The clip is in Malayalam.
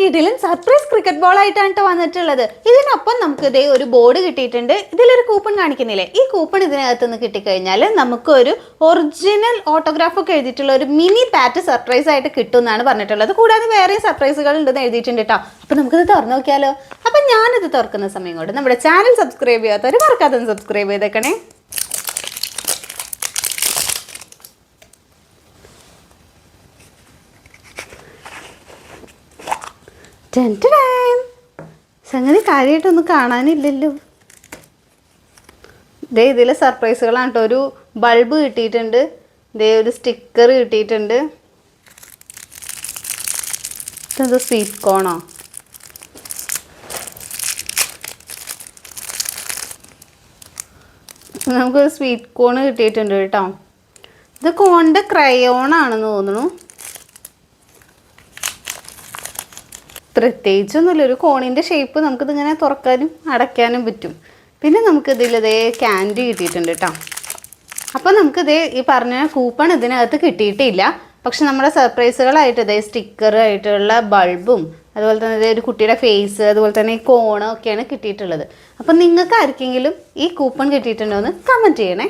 കിടിലും സർപ്രൈസ് ക്രിക്കറ്റ് ബോൾ ആയിട്ടാണ് വന്നിട്ടുള്ളത്. ഇതിനൊപ്പം നമുക്ക് ഇതേ ഒരു ബോർഡ് കിട്ടിയിട്ടുണ്ട്. ഇതിലൊരു കൂപ്പൺ കാണിക്കുന്നില്ലേ? ഈ കൂപ്പൺ ഇതിനകത്ത് നിന്ന് കിട്ടിക്കഴിഞ്ഞാൽ നമുക്ക് ഒരു ഒറിജിനൽ ഓട്ടോഗ്രാഫ് ഒക്കെ എഴുതിയിട്ടുള്ള ഒരു മിനി പാറ്റ് സർപ്രൈസ് ആയിട്ട് കിട്ടും എന്നാണ് പറഞ്ഞിട്ടുള്ളത്. കൂടാതെ വേറെ സർപ്രൈസുകൾ ഉണ്ടെന്ന് എഴുതിയിട്ടുണ്ട് കേട്ടോ അപ്പൊ നമുക്കിത് തുറന്നു നോക്കിയാലോ? അപ്പൊ ഞാനിത് തുറക്കുന്ന സമയം കൊണ്ട് നമ്മുടെ ചാനൽ സബ്സ്ക്രൈബ് ചെയ്യാത്തവർ മറക്കാതെ സബ്സ്ക്രൈബ് ചെയ്തേക്കണേ. സംഗതി കാര്യമായിട്ടൊന്നും കാണാനില്ലല്ലോ. ദേ ഇതിലെ സർപ്രൈസുകളാണ് കേട്ടോ. ഒരു ബൾബ് കിട്ടിയിട്ടുണ്ട്. ദേ ഒരു സ്റ്റിക്കർ കിട്ടിയിട്ടുണ്ട്. ഇതെന്തോ സ്വീറ്റ് കോണോ? നമുക്കൊരു സ്വീറ്റ് കോൺ കിട്ടിയിട്ടുണ്ട് കേട്ടോ. ഇത് കോണിന്റെ ക്രയോണാണെന്ന് തോന്നുന്നു. പ്രത്യേകിച്ചൊന്നുമില്ല. ഒരു കോണിന്റെ ഷേപ്പ് നമുക്കിതിങ്ങനെ തുറക്കാനും അടയ്ക്കാനും പറ്റും. പിന്നെ നമുക്കിതിലതേ ക്യാൻഡി കിട്ടിയിട്ടുണ്ട് കേട്ടോ അപ്പോൾ നമുക്കിത് ഈ പറഞ്ഞ കൂപ്പൺ ഇതിനകത്ത് കിട്ടിയിട്ടില്ല. പക്ഷെ നമ്മുടെ സർപ്രൈസുകളായിട്ട് ഇതേ സ്റ്റിക്കർ ആയിട്ടുള്ള ബൾബും അതുപോലെ തന്നെ ഒരു കുട്ടിയുടെ ഫേസ് അതുപോലെ തന്നെ ഈ കോണ് ഒക്കെയാണ് കിട്ടിയിട്ടുള്ളത്. അപ്പം നിങ്ങൾക്ക് ആർക്കെങ്കിലും ഈ കൂപ്പൺ കിട്ടിയിട്ടുണ്ടോ എന്ന് കമന്റ് ചെയ്യണേ.